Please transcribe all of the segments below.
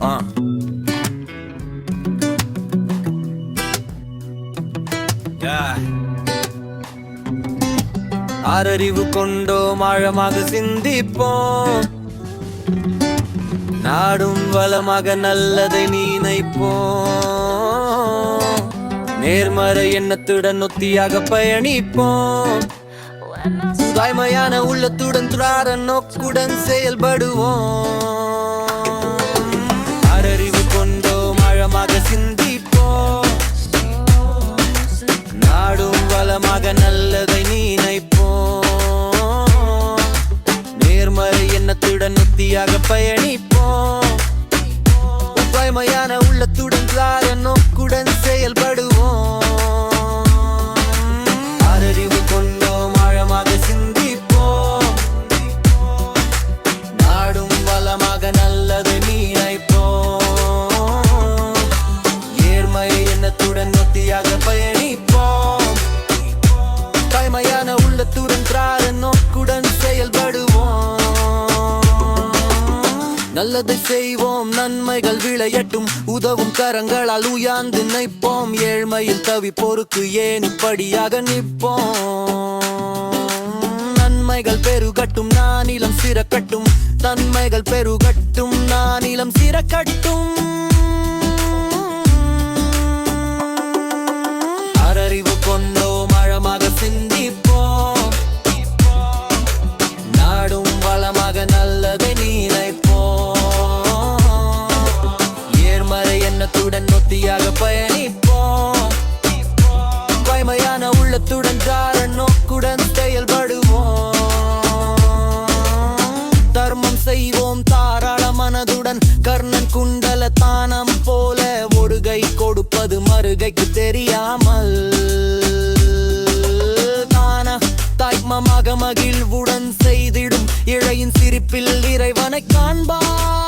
ஆ. ஆறறிவு கொண்டோம் ஆழமாக சிந்திப்போம். நாடும் வளமாக நல்லதை நினைப்போம். நேர்மறை எண்ணத்துடன் ஒத்தியாக பயணிப்போம். தாய்மையான உள்ளத்துடன் துறார நோக்குடன் செயல்படுவோம். நாடும் வளமாக நல்லதை நினைப்போம். நேர்மறை எண்ணத்துடன் நித்தியாக பயணிப்போம். தாய்மையான நோக்குடன் செயல்படுவோம். நல்லதை செய்வோம் நன்மைகள் விளையட்டும். உதவும் கரங்களால் உயார்ந்து நினைப்போம் ஏழ்மையில் தவிப்போருக்கு ஏன் இப்படியாக நிற்போம்? நன்மைகள் பெருகட்டும் நானிலம் சிறக்கட்டும். நன்மைகள் பெருகட்டும் நானிலம் சிறக்கட்டும். எண்ணத்துடன் நொத்தியாக பயணிப்போம். பயமையான உள்ளத்துடன் தார நோக்குடன் செயல்படுவோம். தர்மம் செய்வோம் தாராள மனதுடன் கர்ணன் குண்டல தானம் போல ஒடுகை கொடுப்பது மறுகைக்கு தெரியாமல். தான தாய்மமாக மகிழ்வுடன் செய்திடும் இழையின் சிரிப்பில் இறைவனை காண்பார்.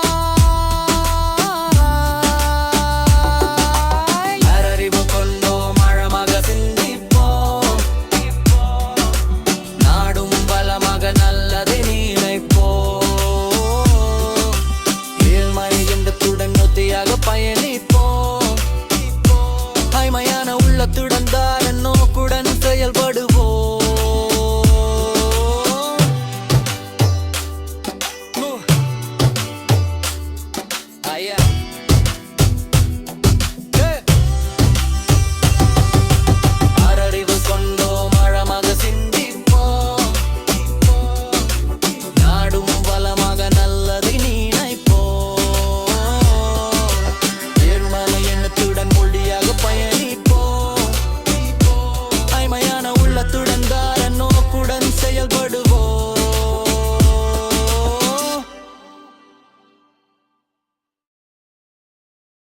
yeah.